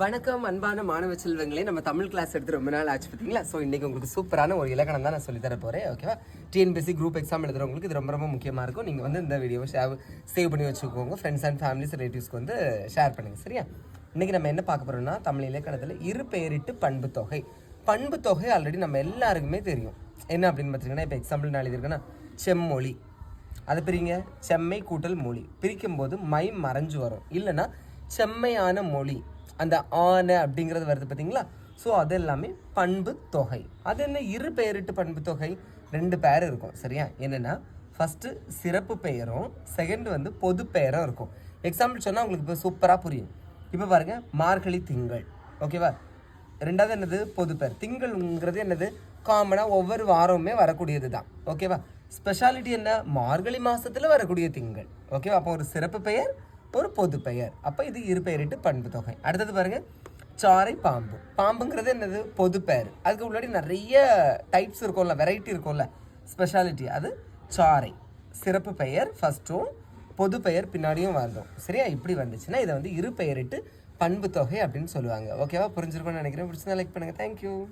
வணக்கம் அன்பான மாணவ செல்வங்களே நம்ம தமிழ் கிளாஸ் எடுத்து ரொம்ப நாள் ஆச்சு பார்த்தீங்களா? ஸோ இன்றைக்கி உங்களுக்கு சூப்பரான ஒரு இலக்கணம் தான் நான் சொல்லித்தர போகிறேன் ஓகேவா டிஎன்பிஎஸ்சி குரூப் எக்ஸாம் எழுதுறவங்களுக்கு இது ரொம்ப ரொம்ப முக்கியமாக இருக்கும். நீங்கள் வந்து இந்த வீடியோவை ஷேவ் சேவ் பண்ணி வச்சுக்கோங்க. ஃப்ரெண்ட்ஸ் அண்ட் ஃபேமிலிஸ் ரிலேட்டிவ்ஸ்க்கு வந்து ஷேர் பண்ணுங்கள் சரியா? இன்னைக்கு நம்ம என்ன பார்க்க போகிறோம்னா தமிழ் இலக்கணத்தில் இரு பெயரிட்டு பண்பு தொகை. பண்பு தொகை ஆல்ரெடி நம்ம எல்லாருக்குமே தெரியும். என்ன அப்படின்னு பார்த்தீங்கன்னா இப்போ எக்ஸாம்பிள் நான் எழுதியிருக்கேன்னா செம்மொழி. அதை பிரிங்க. செம்மை கூட்டல் மொழி. பிரிக்கும்போது மை மறைஞ்சு வரும். இல்லைன்னா செம்மையான மொழி. அந்த ஆன அப்படிங்கிறது வருது பார்த்தீங்களா ஸோ அது எல்லாமே பண்பு தொகை. அது என்ன? இரு பெயரிட்டு பண்பு தொகை. ரெண்டு பேர் இருக்கும் சரியா? என்னென்னா ஃபஸ்ட்டு சிறப்பு பெயரும் செகண்ட் வந்து பொது பெயரும் இருக்கும். எக்ஸாம்பிள் சொன்னால் உங்களுக்கு இப்போ சூப்பராக புரியும். இப்போ பாருங்கள் மார்கழி திங்கள். ஓகேவா ரெண்டாவது என்னது? பொது பெயர். திங்கள்ங்கிறது என்னது? காமனாக ஒவ்வொரு வாரமுமே வரக்கூடியது தான் ஓகேவா ஸ்பெஷாலிட்டி என்ன? மார்கழி மாதத்தில் வரக்கூடிய திங்கள். ஓகேவா அப்போ ஒரு சிறப்பு பெயர் ஒரு பொது பெயர். அப்போ இது இரு பெயரிட்டு பண்பு தொகை. அடுத்தது பாருங்க சாறை பாம்பு. பாம்புங்கிறது என்னது? பொது பெயர். அதுக்கு முன்னாடி நிறைய டைப்ஸ் இருக்கும்ல வெரைட்டி இருக்கும்ல. ஸ்பெஷாலிட்டி அது சாறை. சிறப்பு பெயர் ஃபர்ஸ்ட்டும் பொது பெயர் பின்னாடியும் வரணும். சரியா? இப்படி வந்துச்சுன்னா இதை வந்து இரு பெயரிட்டு பண்பு தொகை அப்படின்னு சொல்லுவாங்க. ஓகேவா புரிஞ்சிருக்கும்னு நினைக்கிறேன். பிடிச்சதா லைக் பண்ணுங்க. தேங்க்யூ